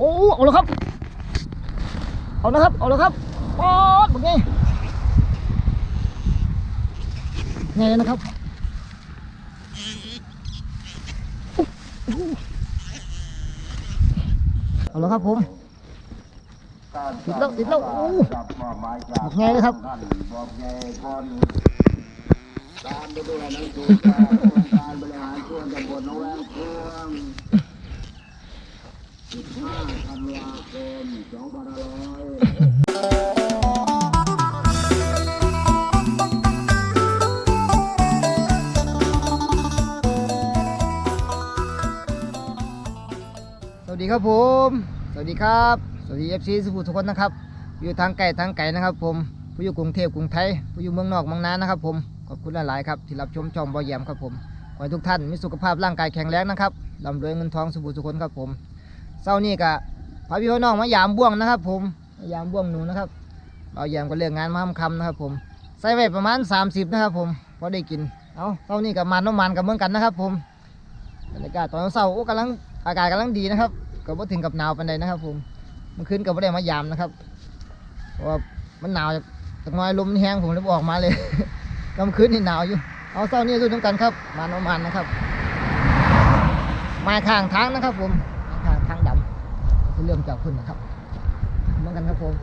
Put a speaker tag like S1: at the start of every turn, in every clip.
S1: โอ้เอาแล้วครับ เอาแล้วครับ เอาแล้วครับปอดเป็นไงไงเลยนะครับเอาแล้วครับผมติดแล้วติดแล้วโอ้บอกไงเลยครับ
S2: ตามไปด้วยนังสื ค
S1: รับ สวัสดีเอฟซีสุภูทุกคนนะครับ อยู่ทางไกลทางไกลนะครับ ผมผู้อยู่กรุงเทพกรุงไทยผู้อยู่เมืองนอกเมืองนานะครับ ผมขอบคุณหลายๆครับที่รับชมช่องบอยแยมครับผมขอให้ทุกท่านมีสุขภาพร่างกายแข็งแรงนะครับร่ำรวยเงินทองสุภูทุกคนครับผมเศร้านี่กะพาพี่พี่น้องมายามบ่วงนะครับ ผมมายามบ่วงหนูนะครับเราแยมก็เรื่องงานมาทำคำนะครับ ผมใส่ไว้ประมาณ 30 นะครับ ผมพอได้กินเอาเศร้านี่กับมันน้ำมันกับเมืองกันนะครับ ผมบรรยากาศตอนเช้าโอ้กำลังอากาศกำลังดีนะครับ ก็บ่ถึงกับหนาวปานใดนะครับ ผมเมื่อคืนก็บ่ได้มายามนะครับเพราะว่ามันหนาวจากน้อยลมมันแห้งผมเลยบออกมาเลยกลางคืนนี่หนาวอยู่ เอาเช้านี้ดูน้ำกันครับมาน้ำมันนะครับมาข้างทางนะครับ ผมมางทางดำจะเริ่มจากขึ้นนะครับเหมือนกันครับผม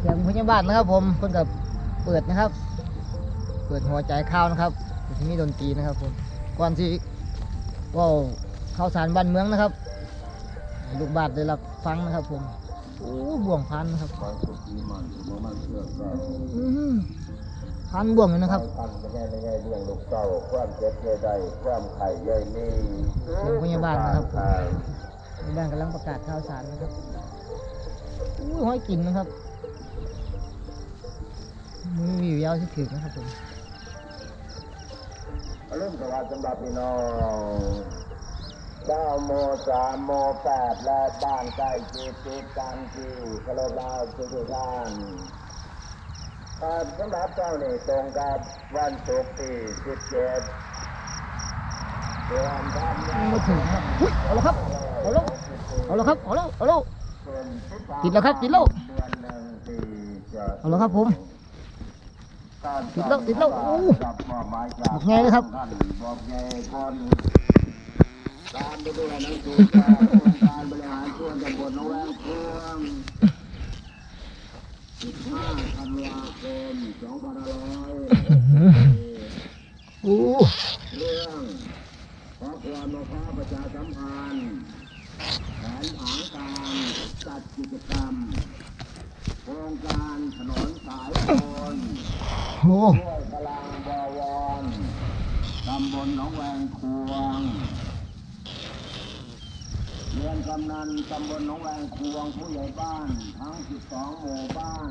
S1: เสียงพยาบาลนะครับ ผมเพิ่นกับเปิดนะครับ เปิดหัวใจข้าวนะครับจะมีดนตรีนะครับ ผมก่อนที่ ว่าข้าวสารบ้านเมืองนะครับลูกบาทได้รับฟังนะครับผมโอ้บ่วงพันนะครับพันบ่วงเลยนะครับ
S2: อันไม่ใช่ไม่ใช่เรื่องลูกเต้าความเจ็บใดๆความไข่ใยนี่
S1: เสียงพยาบาลนะครับ
S2: ใช่
S1: ในบ้านกำลังประกาศข่าวสารนะครับอู้ห้อยกินนะครับมือวิวยาวที่ถึงนะครับผม
S2: อรุ่นสวัสดิ์สำหรับพี่น้องเก้าโมสามโมแปดและบ้านใกล้จิตติดกันที่กระโลกดาวทุกท่านอ่าสำหรับเจ้านี่ตรงกับวันศุกร์ที่สิบเจ็ดเดือนธันวา
S1: ไม่
S2: ค
S1: ถึง
S2: ม
S1: ครับอุ๊ยเอาล้วครับเอาล้วเอาล้วครับเอาล้วเอาล้วติดแล้วครับติดแล้วเอาล้วครับผม ติดแล้วติดแล้วโอ้บอกไงเลยครับ
S2: บอกไงคนตามไปด้วยหนังสือการบริหารส่วนตำบลหนองแวงเพื่อง15ธันวาคม2500
S1: โอ้
S2: เรื่องขอความมาค้าประชาสัมพันธ์แผนผังการจัดกิจกรรมโครงการถนนสายโอน
S1: โห
S2: ด้วยพลังบวรตำบลหนองแวงควงเรียนกำนันตำบลหนองแวงควงผู้ใหญ่บ้านทั้ง 12 หมู่บ้าน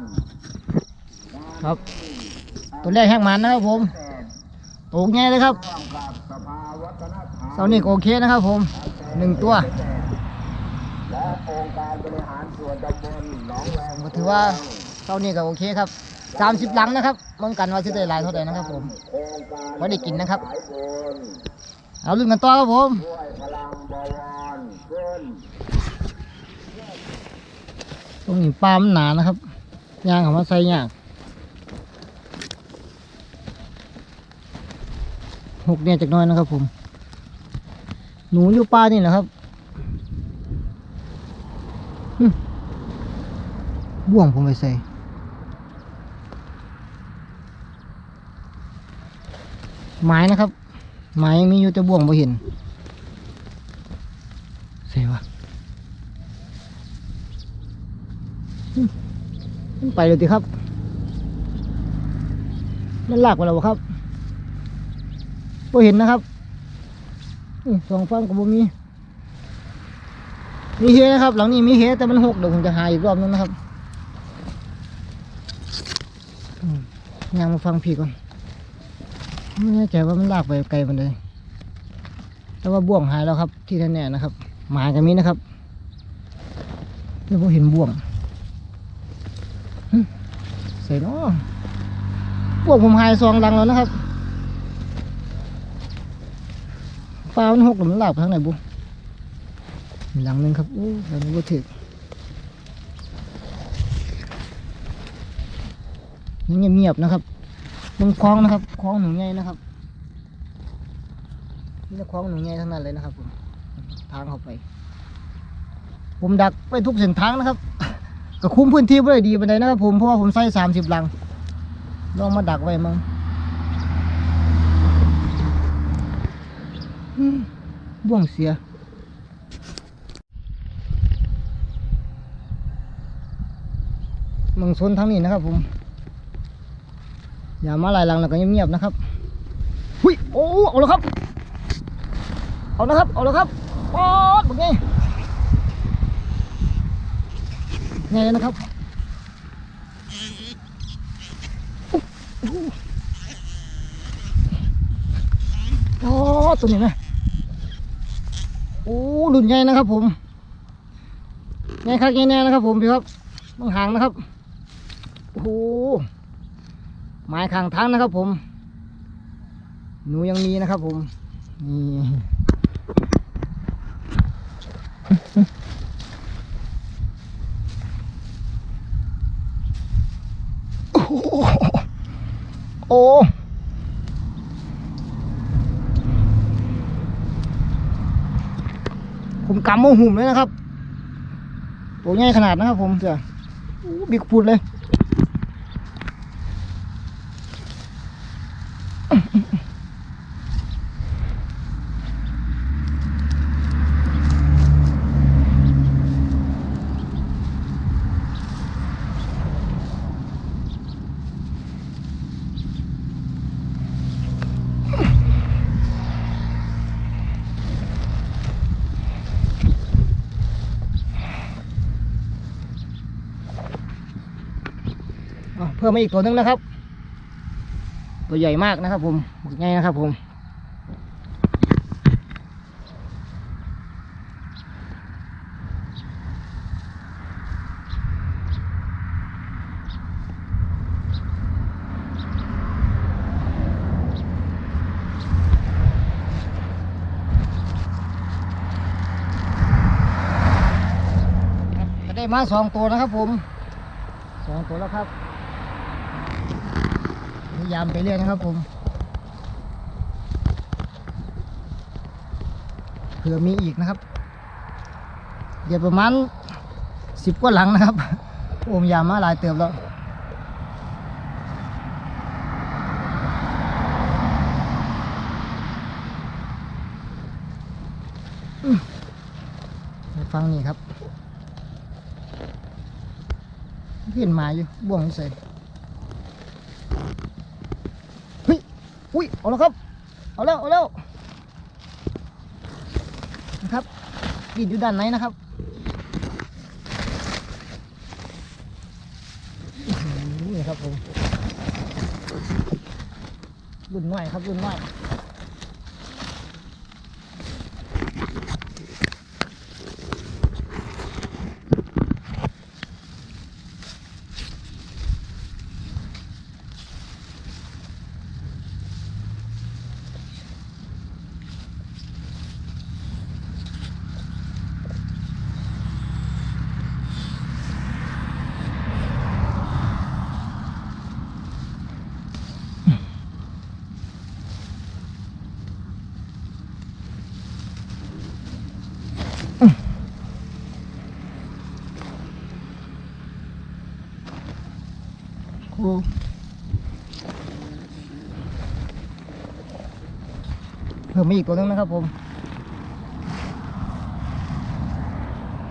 S1: ครับ ตัวแรกแห้งมันนะครับผมโตกไงเลยครับ
S2: ร่วมกับสภาวัฒนธรรม
S1: เสานี่ก็โอเคนะครับผมหนึ่งตัว
S2: และองค์การบริหารส่วนตำบลหนองแวง
S1: ก็ถือว่าเสานี่ก็โอเคครับ สามสิบหลังนะครับเมืองกันว่าจะได้หลายเท่าไหร่นะครับ ผม
S2: โครงกา
S1: ไว้ได้กินนะครับ เอาลุ้นกันต่อครับผม
S2: ด้วยพลังบวรขึ้น
S1: ตรงนี้ปลามันหนานะครับยางเขามาใส่ยากหกเนี่ยจากน้อยนะครับ ผม หนูอยู่ปลานี่แหละครับบ่วงผมไปใส่ ไม้นะครับ ไม้ยังมีอยู่แต่บ่วงไม่เห็นใส่วะมันไปเลยสิครับ มันลากไปแล้วครับบ่เห็นนะครับสองฝั่งก็บ่มี มีเฮนะครับ หลังนี้มีเฮแต่มันหกเดี๋ยวผมจะหาอีกรอบนึงนะครับอืมยางมาฟังพี่ก่อน ไม่แน่ใจว่ามันลากไปไกลมันเลยแต่ว่าบ่วงหายแล้วครับ ที่แน่ๆนะครับ หมายกันมีนะครับแต่ผมเห็นบ่วงใส่เนาะพวกผมหายซองดังแล้วนะครับฟปลามันหกหรือมันหลับทางไหนบุมีหลังหนึงครับโอ้หลังนี้บ่ถึกยังเงียบๆนะครับ มึงคล้องนะครับคล้องหนูใหญ่นะครับนี่จะคล้องหนูใหญ่ทั้งนั้นเลยนะครับผมทางเข้าไป ผมดักไปทุกเส้นทางนะครับก็คุ้มพื้นที่ไว้ได้ดีไปเลยนะครับผมเพราะว่าผมใส่สามสิบลังลองมาดักไว้มั้งอืมบ่วงเสียมืองโซนทางนี้นะครับผม อย่ามาหลายลังแล้วก็เงียบๆนะครับหุยโอ้เอาแล้วครับ เอาแล้วครับ เอาแล้วครับป๊อดแบบนี้ไงนะครับโอ้ตัวนี้ไหโอ้หลุนใหญ่นะครับ ผมใหญ่ครับใหญ่แน่นะครับ ผมพี่ครับต้องหางนะครับ โอ้โห ไม้ข้างทางนะครับผม หนูยังมีนะครับผมนี่โอ้ผมกำโมหุ่มเลยนะครับตัวใหญ่ขนาดนะครับผมเจ้าโอ้บิ๊กฟุดเลย อะเพิ่มมาอีกตัวหนึงนะครับ ตัวใหญ่มากนะครับ ผมหมึกใหญ่นะครับ ผมได้มาสองตัวนะครับผมสองตัวแล้วครับ พยายามไปเรื่อยนะครับผมเผื่อมีอีกนะครับเดี๋ยวประมาณสิบกว่าหลังนะครับ โอมยามาลายเติบแล้วฟังนี่ครับเห็นมาอยู่บ่วงใส่ อุ้ยเอาแล้วครับ เอาแล้ว เอาแล้วนะครับกินอยู่ด้านไหนนะครับนี่ครับผมรุ่นน้อยครับรุ่นน้อย มมาอีกตัวหนึงนะครับ ผม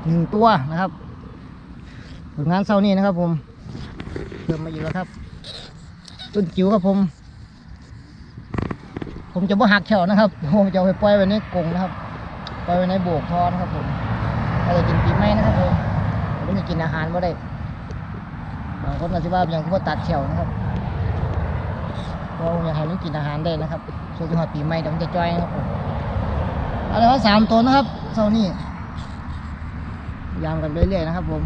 S1: หนึ่งตัวนะครับผลงานเช้านี้นะครับ ผมเพิ่มมาอีกแล้วครับต้นจิ๋วครับผม ผมจะบ่หักแขวนะครับผมจะเอาไปปล่อยไว้ในกรงนะครับปล่อยไว้ในโบกทอนะครับ ผมถ้าจะกินปีใหม่นะครับผมผมจะกินอาหารบ่ได้บางคนอาจจะว่าอย่างที่ว่าตัดเขียวนะครับเราอยากให้มันกินอาหารได้นะครับ ช่วงที่หอดปีใหม่เดี๋ยวมันจะจ้อยนะครับผมเอะไรว่าสามตัวนะครับเช้านี้ยามกันเรื่อยๆนะครับผม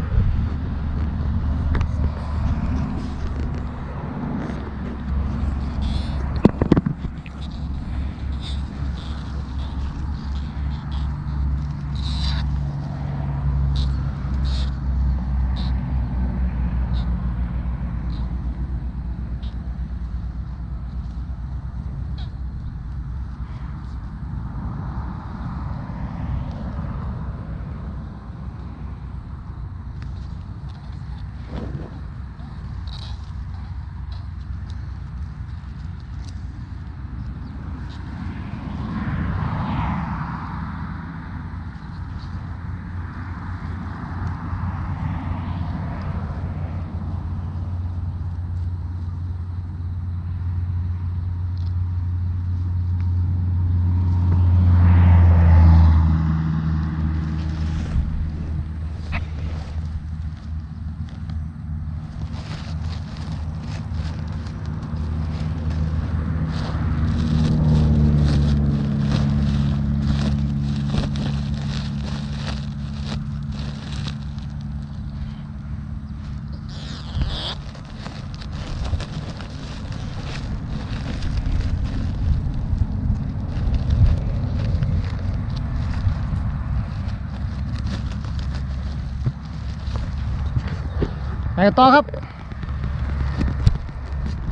S1: ต่อครับ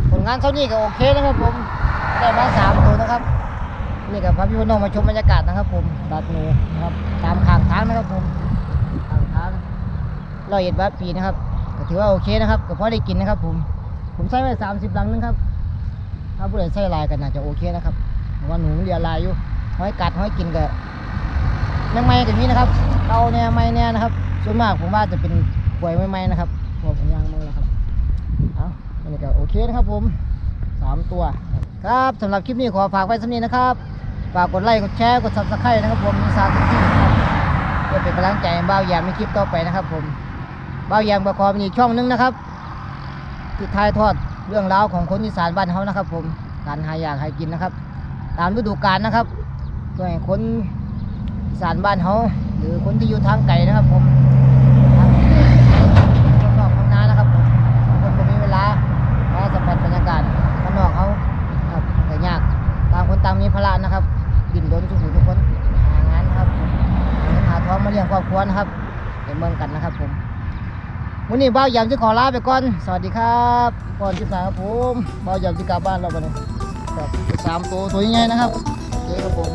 S1: ผลงานเท่านี้ก็โอเคนะครับผม ได้มาสามตัวนะครับ นี่กับพระพี่พน้องมาชมบรรยากาศนะครับ ผมดัดหนูนะครับ ตามข้างทางนะครับผมข้างทางร้อยเอ็ดวัดปีนะครับ ก็ถือว่าโอเคนะครับ ก็พอได้กินนะครับ ผม ผมใส่ไว้สามสิบลังนึงครับ ถ้าผู้ใดใส่ลายกันน่าจะโอเคนะครับว่าหนูเรียลายอยู่ห้อยกัดห้อยกินก็ยังไม่กันนี้นะครับ เตาเนี่ยไม่เนี่ยนะครับ ส่วนมากผมว่าจะเป็นป่วยไม่ไม่นะครับ พราะผมย่างมือแล้วครับ เอาอันนี้ก็โอเคนะครับผมสามตัว ครับสำหรับคลิปนี้ขอฝากไว้สำนี้นะครับ ฝากกดไลค์ กดแชร์ กด subscribe นะครับผมมีสามสิบที่ครับเพื่อเป็นกำลังใจให้บ่าวแยมในคลิปต่อไปนะครับ ผมบ่าวแยมก็ขอเป็นอีกช่องหนึงนะครับที่ถ่ายทอดเรื่องราวของคนอีสานบ้านเขานะครับ ผม การหาอยากหากินนะครับ ตามฤดูกาลนะครับเพื่อให้คนอีสานบ้านเขาหรือคนที่อยู่ทางไกลนะครับ ผม นี้บ่าวยำจะขอลาไปก่อน สวัสดีครับก่อนที่สาครับผมบ่าวยำจะกลับบ้านเราไปเลยครับสามตัวตัวใหญ่นะครับโอเคครับผม